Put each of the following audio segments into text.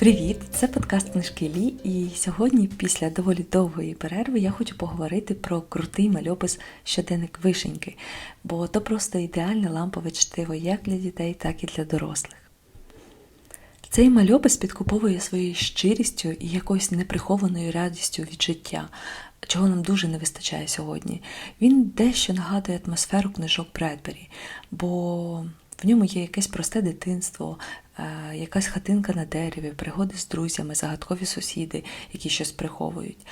Привіт! Це подкаст книжки Лі, і сьогодні, після доволі довгої перерви, я хочу поговорити про крутий мальопис щоденник вишеньки, бо то просто ідеальне лампове чтиво як для дітей, так і для дорослих. Цей мальопис підкуповує своєю щирістю і якоюсь неприхованою радістю від життя, чого нам дуже не вистачає сьогодні. Він дещо нагадує атмосферу книжок Бредбері, бо в ньому є якесь просте дитинство, якась хатинка на дереві, пригоди з друзями, загадкові сусіди, які щось приховують.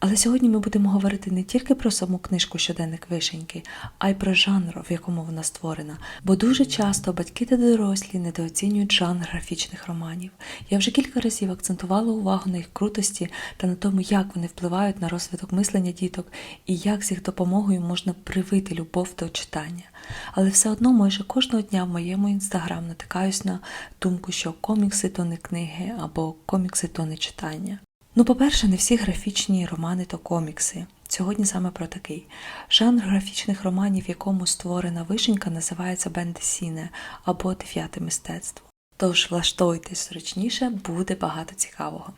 Але сьогодні ми будемо говорити не тільки про саму книжку щоденник вишеньки, а й про жанр, в якому вона створена. Бо дуже часто батьки та дорослі недооцінюють жанр графічних романів. Я вже кілька разів акцентувала увагу на їх крутості та на тому, як вони впливають на розвиток мислення діток і як з їх допомогою можна привити любов до читання. Але все одно майже кожного дня в моєму інстаграм натикаюсь на думку, що комікси то не книги або комікси то не читання. Ну, по-перше, не всі графічні романи то комікси. Сьогодні саме про такий. Жанр графічних романів, в якому створена вишенька, називається бендесіне або дев'яте мистецтво. Тож влаштовуйтесь зручніше, буде багато цікавого.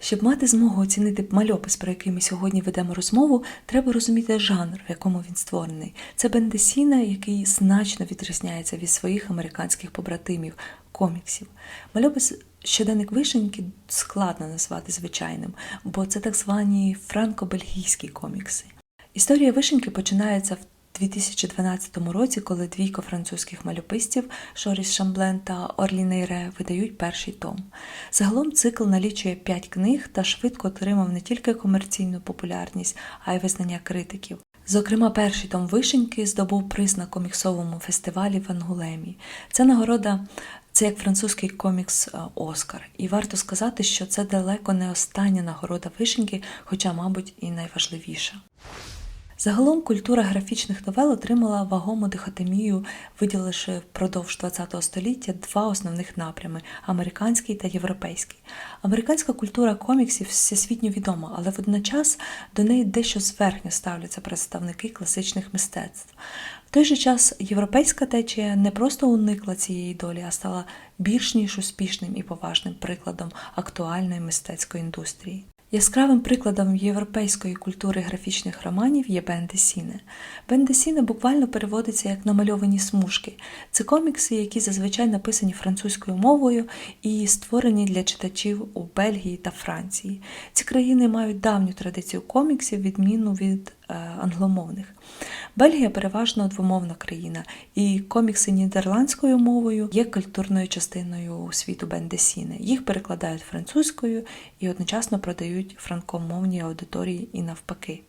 Щоб мати змогу оцінити мальопис, про який ми сьогодні ведемо розмову, треба розуміти жанр, в якому він створений. Це бендесіна, який значно відрізняється від своїх американських побратимів, коміксів. Мальопис щоденник вишеньки складно назвати звичайним, бо це так звані франко-бельгійські комікси. Історія вишеньки починається в 2012 році, коли двійко французьких мальописців Шоріс Шамблен та Орлі Нейре видають перший том. Загалом цикл налічує п'ять книг та швидко отримав не тільки комерційну популярність, а й визнання критиків. Зокрема, перший том вишеньки здобув приз на коміксовому фестивалі в Ангулемі. Ця нагорода це як французький комікс е, Оскар. І варто сказати, що це далеко не остання нагорода вишеньки, хоча, мабуть, і найважливіша. Загалом культура графічних новел отримала вагому дихотемію, виділивши впродовж ХХ століття два основних напрями американський та європейський. Американська культура коміксів всесвітньо відома, але водночас до неї дещо зверхньо ставляться представники класичних мистецтв. В той же час європейська течія не просто уникла цієї долі, а стала більш ніж успішним і поважним прикладом актуальної мистецької індустрії. Яскравим прикладом європейської культури графічних романів є Бендесіне. Бендесіне буквально переводиться як намальовані смужки. Це комікси, які зазвичай написані французькою мовою і створені для читачів у Бельгії та Франції. Ці країни мають давню традицію коміксів, відмінну від англомовних. Бельгія переважно двомовна країна, і комікси нідерландською мовою є культурною частиною світу Бендесіне. Їх перекладають французькою і одночасно продають франкомовній аудиторії і навпаки.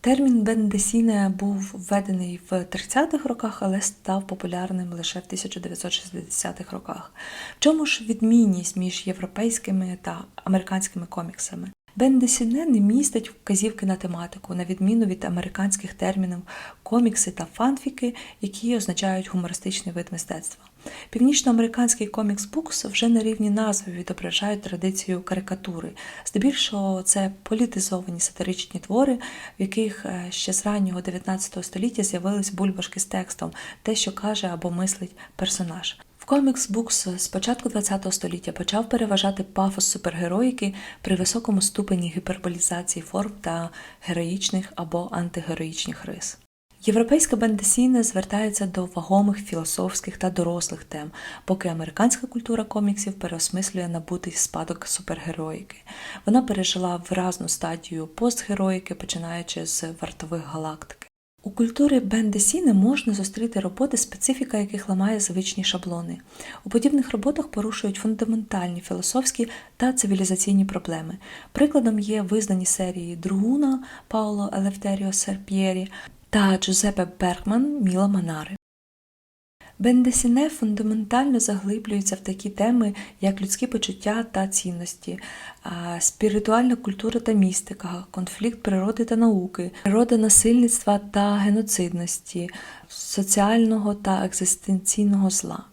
Термін бендесіне був введений в 30-х роках, але став популярним лише в 1960-х роках. В чому ж відмінність між європейськими та американськими коміксами? Бендесіне не містить вказівки на тематику, на відміну від американських термінів комікси та фанфіки, які означають гумористичний вид мистецтва. Північноамериканський комікс букс вже на рівні назви відображають традицію карикатури. Здебільшого це політизовані сатиричні твори, в яких е, ще з раннього 19 століття з'явились бульбашки з текстом, те, що каже або мислить персонаж. Комікс Букс з початку ХХ століття почав переважати пафос супергероїки при високому ступені гіперболізації форм та героїчних або антигероїчних рис. Європейська бендесійна звертається до вагомих філософських та дорослих тем, поки американська культура коміксів переосмислює набутий спадок супергероїки. Вона пережила виразну стадію постгероїки, починаючи з вартових галактик. У культурі Бендесіне можна зустріти роботи, специфіка яких ламає звичні шаблони. У подібних роботах порушують фундаментальні філософські та цивілізаційні проблеми. Прикладом є визнані серії Другуна Пауло Елефтеріо Серп'єрі та Джузепе Беркман Міла Манари. Бендесіне фундаментально заглиблюється в такі теми, як людські почуття та цінності, спіритуальна культура та містика, конфлікт природи та науки, природа насильництва та геноцидності, соціального та екзистенційного зла.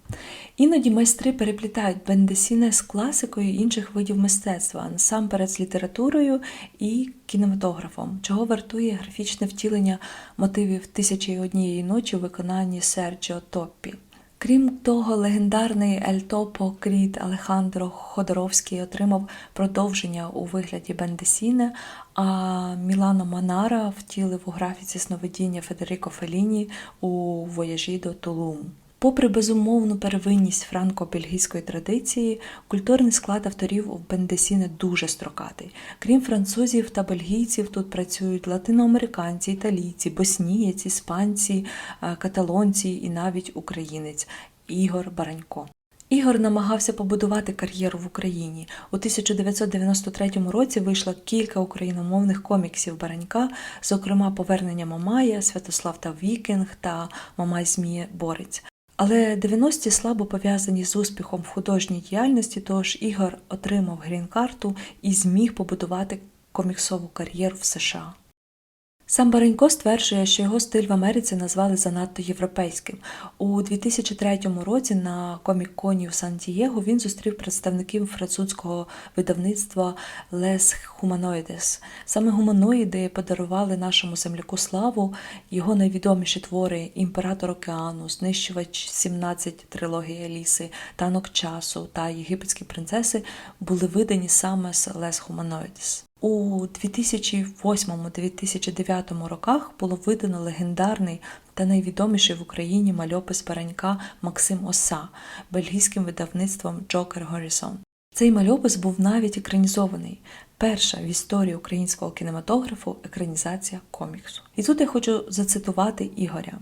Іноді майстри переплітають бендесіне з класикою інших видів мистецтва, насамперед з літературою і кінематографом, чого вартує графічне втілення мотивів тисячі і однієї ночі у виконанні Серджіо Топпі. Крім того, легендарний Ель Топо Кріт Алехандро Ходоровський отримав продовження у вигляді Бендесіне, а Мілано Манара втілив у графіці сновидіння Федеріко Феліні у вояжі до Тулуму. Попри безумовну первинність франко-бельгійської традиції, культурний склад авторів в Бендесіне дуже строкатий. Крім французів та бельгійців, тут працюють латиноамериканці, італійці, боснієць, іспанці, е, каталонці і навіть українець Ігор Баранько. Ігор намагався побудувати кар'єру в Україні. У 1993 році вийшло кілька україномовних коміксів Баранька, зокрема Повернення Мамая, Святослав та Вікінг та Мамай Зміє Борець. Але 90-ті слабо пов'язані з успіхом в художній діяльності, тож Ігор отримав грін-карту і зміг побудувати коміксову кар'єру в США. Сам Баренько стверджує, що його стиль в Америці назвали занадто європейським. У 2003 році на комік-коні у Сан-Дієго він зустрів представників французького видавництва Les Humanoides. Саме гуманоїди подарували нашому земляку славу. Його найвідоміші твори Імператор океану, Знищувач 17 трилогії Еліси, Танок часу та Єгипетські принцеси були видані саме з Les Humanoides. У 2008-2009 роках було видано легендарний та найвідоміший в Україні мальопис Баранька Максим Оса бельгійським видавництвом Джокер Горісон. Цей мальопис був навіть екранізований. Перша в історії українського кінематографу екранізація коміксу. І тут я хочу зацитувати Ігоря.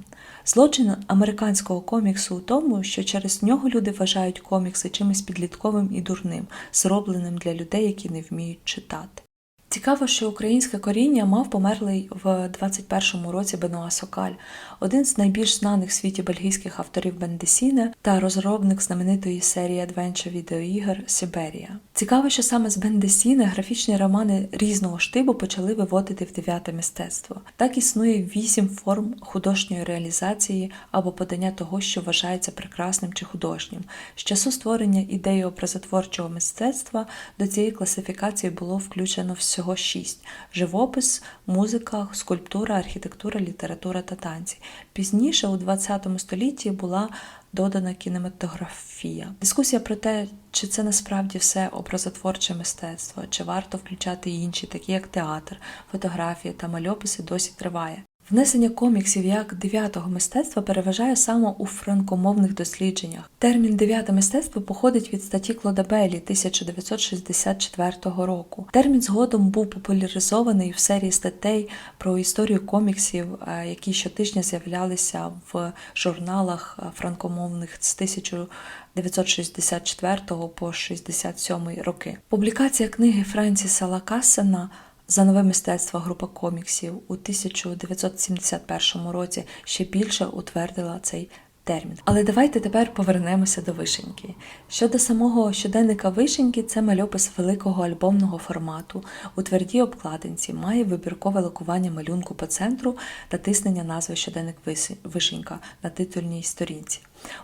Злочин американського коміксу у тому, що через нього люди вважають комікси чимось підлітковим і дурним, зробленим для людей, які не вміють читати. Цікаво, що українське коріння мав померлий в 21-му році Бенуа Сокаль, один з найбільш знаних в світі бельгійських авторів Бендесіне та розробник знаменитої серії адвенча відеоігр Сіберія. Цікаво, що саме з Бендесіне графічні романи різного штибу почали виводити в дев'яте мистецтво. Так існує вісім форм художньої реалізації або подання того, що вважається прекрасним чи художнім. З часу створення ідеї образотворчого мистецтва до цієї класифікації було включено всього всього шість: живопис, музика, скульптура, архітектура, література та танці. Пізніше, у ХХ столітті, була додана кінематографія. Дискусія про те, чи це насправді все образотворче мистецтво, чи варто включати інші, такі як театр, фотографія та мальописи, досі триває. Внесення коміксів як дев'ятого мистецтва переважає саме у франкомовних дослідженнях. Термін дев'яте мистецтво походить від статті Клодабелі 1964 року. Термін згодом був популяризований в серії статей про історію коміксів, е, які щотижня з'являлися в журналах е, франкомовних з 1964 по 67 роки. Публікація книги Френсіса Лакасена за нове мистецтво група коміксів у 1971 році ще більше утвердила цей термін. Але давайте тепер повернемося до вишеньки. Щодо самого щоденника вишеньки, це мальопис великого альбомного формату. У твердій обкладинці має вибіркове лакування малюнку по центру та тиснення назви щоденник вишенька на титульній сторінці.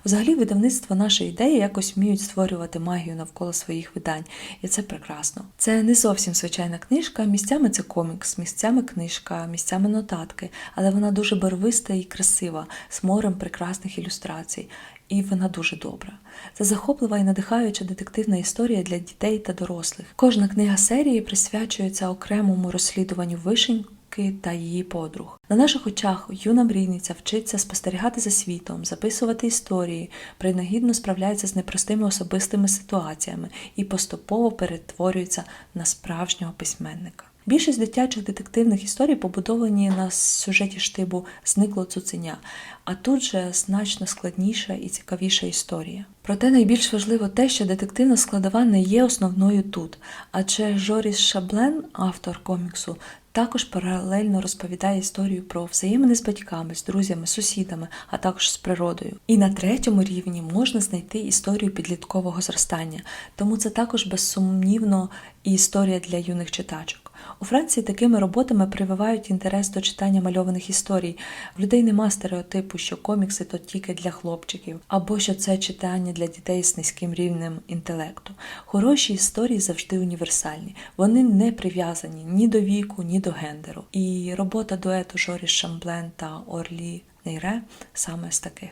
Взагалі, видавництво нашої ідеї якось вміють створювати магію навколо своїх видань, і це прекрасно. Це не зовсім звичайна книжка, місцями це комікс, місцями книжка, місцями нотатки, але вона дуже барвиста і красива, з морем прекрасних ілюстрацій. І вона дуже добра. Це захоплива і надихаюча детективна історія для дітей та дорослих. Кожна книга серії присвячується окремому розслідуванню вишень та її подруг. На наших очах юна мрійниця вчиться спостерігати за світом, записувати історії, принагідно справляється з непростими особистими ситуаціями і поступово перетворюється на справжнього письменника. Більшість дитячих детективних історій побудовані на сюжеті штибу Зникло цуценя, а тут же значно складніша і цікавіша історія. Проте найбільш важливо те, що детективна складова не є основною тут, адже Жоріс Шаблен, автор коміксу, також паралельно розповідає історію про взаємини з батьками, з друзями, сусідами, а також з природою. І на третьому рівні можна знайти історію підліткового зростання, тому це також безсумнівно і історія для юних читачок. У Франції такими роботами прививають інтерес до читання мальованих історій. В людей нема стереотипу, що комікси то тільки для хлопчиків, або що це читання для дітей з низьким рівнем інтелекту. Хороші історії завжди універсальні. Вони не прив'язані ні до віку, ні до гендеру. І робота дуету Жорі Шамблен та Орлі Нейре саме з таких.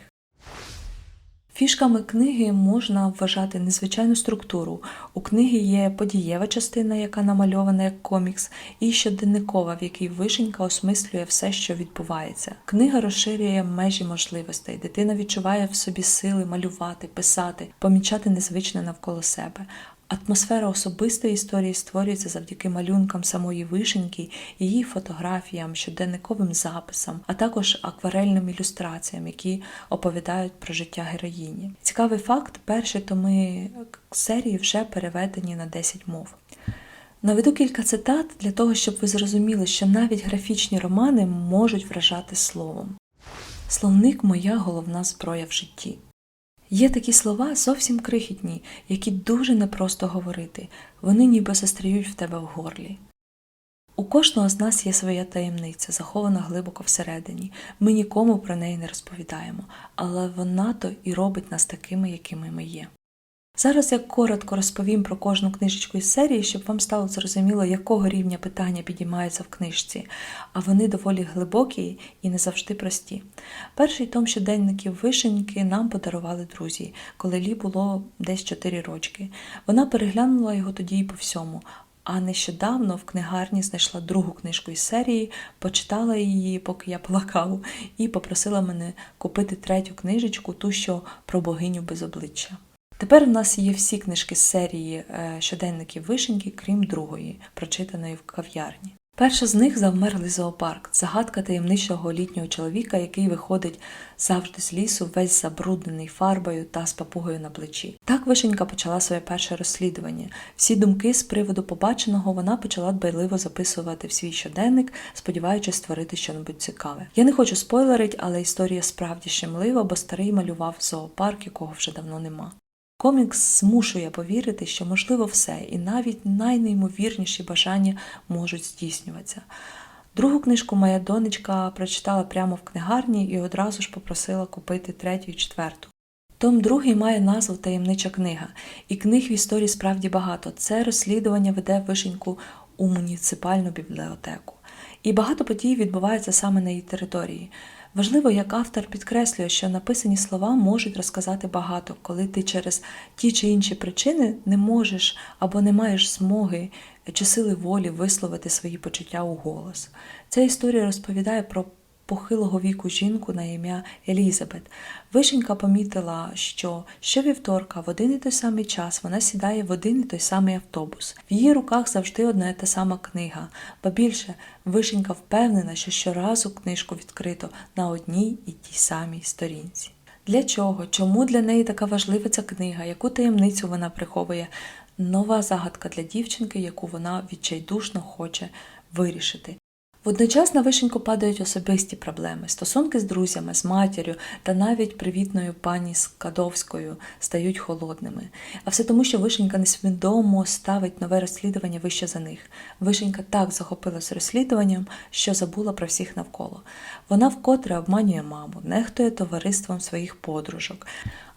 Фішками книги можна вважати незвичайну структуру. У книги є подієва частина, яка намальована як комікс, і щоденникова, в якій вишенька осмислює все, що відбувається. Книга розширює межі можливостей. Дитина відчуває в собі сили малювати, писати, помічати незвичне навколо себе. Атмосфера особистої історії створюється завдяки малюнкам самої вишеньки, її фотографіям, щоденниковим записам, а також акварельним ілюстраціям, які оповідають про життя героїні. Цікавий факт: перші томи серії вже переведені на 10 мов. Наведу кілька цитат для того, щоб ви зрозуміли, що навіть графічні романи можуть вражати словом. Словник моя головна зброя в житті. Є такі слова зовсім крихітні, які дуже непросто говорити, вони ніби застряють в тебе в горлі. У кожного з нас є своя таємниця, захована глибоко всередині. Ми нікому про неї не розповідаємо, але вона то і робить нас такими, якими ми є. Зараз я коротко розповім про кожну книжечку із серії, щоб вам стало зрозуміло, якого рівня питання підіймаються в книжці, а вони доволі глибокі і не завжди прості. Перший том щоденників вишеньки нам подарували друзі, коли Лі було десь 4 рочки. Вона переглянула його тоді і по всьому. А нещодавно в книгарні знайшла другу книжку із серії, почитала її, поки я пила каву, і попросила мене купити третю книжечку, ту, що про богиню без обличчя. Тепер у нас є всі книжки з серії е, щоденників вишеньки, крім другої, прочитаної в кав'ярні. Перша з них завмерлий зоопарк, загадка таємничого літнього чоловіка, який виходить завжди з лісу, весь забруднений фарбою та з папугою на плечі. Так вишенька почала своє перше розслідування. Всі думки з приводу побаченого вона почала дбайливо записувати в свій щоденник, сподіваючись створити щось цікаве. Я не хочу спойлерить, але історія справді щемлива, бо старий малював зоопарк, якого вже давно нема. Комікс змушує повірити, що можливо все, і навіть найнеймовірніші бажання можуть здійснюватися. Другу книжку моя донечка прочитала прямо в книгарні і одразу ж попросила купити третю і четверту. Том другий має назву Таємнича книга, і книг в історії справді багато. Це розслідування веде вишеньку у муніципальну бібліотеку. І багато подій відбувається саме на її території. Важливо, як автор підкреслює, що написані слова можуть розказати багато, коли ти через ті чи інші причини не можеш або не маєш змоги чи сили волі висловити свої почуття у голос. Ця історія розповідає про похилого віку жінку на ім'я Елізабет. Вишенька помітила, що щовівторка в один і той самий час вона сідає в один і той самий автобус. В її руках завжди одна і та сама книга, ба більше вишенька впевнена, що щоразу книжку відкрито на одній і тій самій сторінці. Для чого? Чому для неї така важлива ця книга? Яку таємницю вона приховує? Нова загадка для дівчинки, яку вона відчайдушно хоче вирішити. Водночас на вишеньку падають особисті проблеми, стосунки з друзями, з матір'ю та навіть привітною пані Скадовською стають холодними. А все тому, що вишенька несвідомо ставить нове розслідування вище за них. Вишенька так захопилась розслідуванням, що забула про всіх навколо. Вона вкотре обманює маму, нехтує товариством своїх подружок,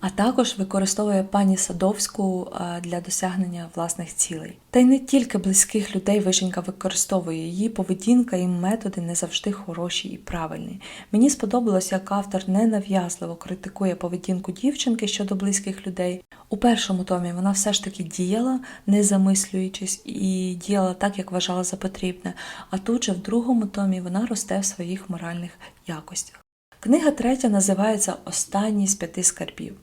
а також використовує пані Садовську для досягнення власних цілей. Та й не тільки близьких людей вишенька використовує її поведінка і методи не завжди хороші і правильні. Мені сподобалось, як автор ненав'язливо критикує поведінку дівчинки щодо близьких людей. У першому томі вона все ж таки діяла, не замислюючись, і діяла так, як вважала за потрібне. А тут же в другому томі вона росте в своїх моральних якостях. Книга третя називається Останній з п'яти скарбів.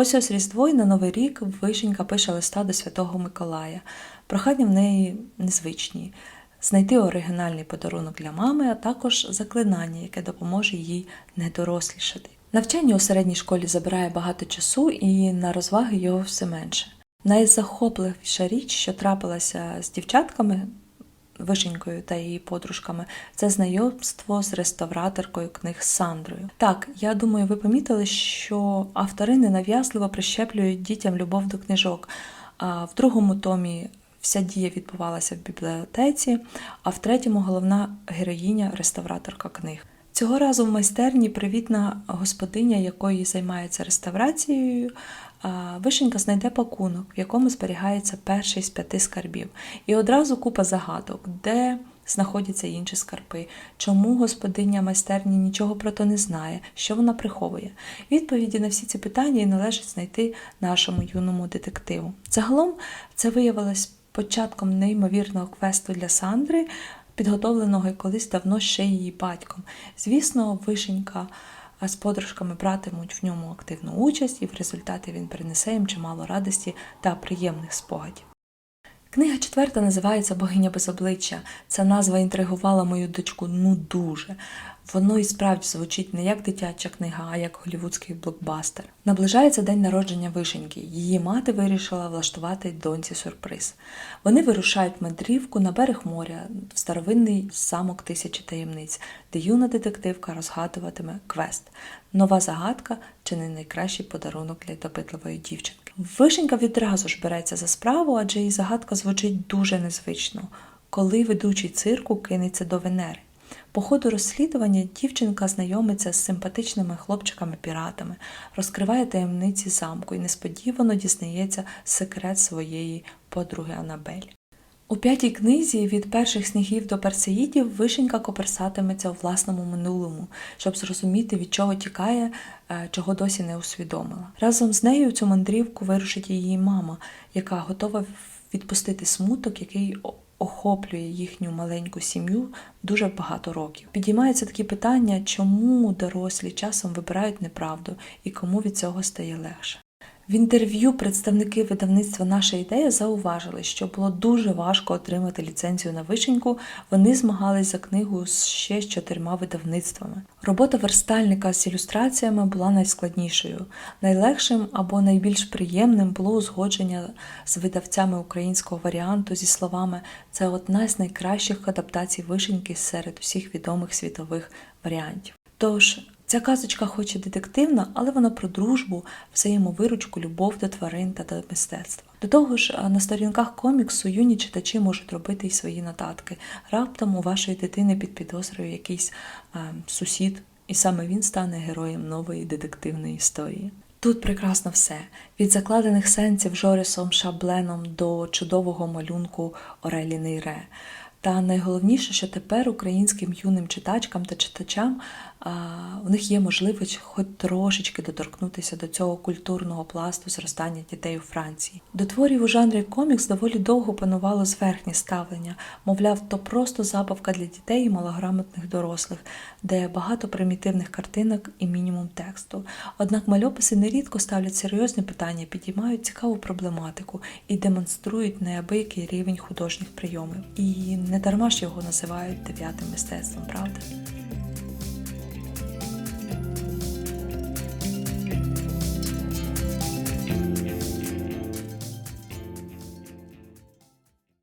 Ось ось Різдво і на Новий рік Вишенька пише листа до Святого Миколая. Прохання в неї незвичні знайти оригінальний подарунок для мами, а також заклинання, яке допоможе їй не дорослішати. Навчання у середній школі забирає багато часу і на розваги його все менше. Найзахопливіша річ, що трапилася з дівчатками, Вишенькою та її подружками, це знайомство з реставраторкою книг Сандрою. Так, я думаю, ви помітили, що автори ненав'язливо прищеплюють дітям любов до книжок. В другому томі вся дія відбувалася в бібліотеці, а в третьому головна героїня реставраторка книг. Цього разу в майстерні привітна господиня, якої займається реставрацією, Вишенька знайде пакунок, в якому зберігається перший з п'яти скарбів. І одразу купа загадок, де знаходяться інші скарби? Чому господиня майстерні нічого про то не знає? Що вона приховує? Відповіді на всі ці питання і належить знайти нашому юному детективу. Загалом це виявилось початком неймовірного квесту для Сандри, підготовленого і колись давно ще її батьком. Звісно, вишенька з подружками братимуть в ньому активну участь, і в результаті він принесе їм чимало радості та приємних спогадів. Книга четверта називається Богиня без обличчя. Ця назва інтригувала мою дочку ну дуже. Воно і справді звучить не як дитяча книга, а як голівудський блокбастер. Наближається день народження вишеньки. Її мати вирішила влаштувати доньці сюрприз. Вони вирушають мандрівку на берег моря в старовинний замок тисячі таємниць, де юна детективка розгадуватиме квест. Нова загадка чи не найкращий подарунок для допитливої дівчинки. Вишенька відразу ж береться за справу, адже її загадка звучить дуже незвично, коли ведучий цирку кинеться до Венери. По ходу розслідування дівчинка знайомиться з симпатичними хлопчиками-піратами, розкриває таємниці замку і несподівано дізнається секрет своєї подруги Анабель. У п'ятій книзі від перших снігів до персеїдів вишенька коперсатиметься у власному минулому, щоб зрозуміти, від чого тікає, е, чого досі не усвідомила. Разом з нею цю мандрівку вирушить її мама, яка готова відпустити смуток, який охоплює їхню маленьку сім'ю дуже багато років. Підіймаються такі питання, чому дорослі часом вибирають неправду і кому від цього стає легше. В інтерв'ю представники видавництва Наша ідея зауважили, що було дуже важко отримати ліцензію на вишеньку. Вони змагались за книгу ще з чотирма видавництвами. Робота верстальника з ілюстраціями була найскладнішою. Найлегшим або найбільш приємним було узгодження з видавцями українського варіанту зі словами це одна з найкращих адаптацій вишеньки серед усіх відомих світових варіантів. Тож Ця казочка хоч і детективна, але вона про дружбу, взаємовиручку, любов до тварин та до мистецтва. До того ж, на сторінках коміксу юні читачі можуть робити й свої нотатки. Раптом у вашої дитини під підозрою якийсь е, сусід, і саме він стане героєм нової детективної історії. Тут прекрасно все від закладених сенсів Жорісом Шабленом до чудового малюнку Орелі Нейре. Та найголовніше, що тепер українським юним читачкам та читачам а, у них є можливість хоч трошечки доторкнутися до цього культурного пласту зростання дітей у Франції. До творів у жанрі комікс доволі довго панувало зверхнє ставлення, мовляв, то просто забавка для дітей і малограмотних дорослих, де багато примітивних картинок і мінімум тексту. Однак мальописи нерідко ставлять серйозні питання, підіймають цікаву проблематику і демонструють неабиякий рівень художніх прийомів. І не дарма ж його називають дев'ятим мистецтвом, правда?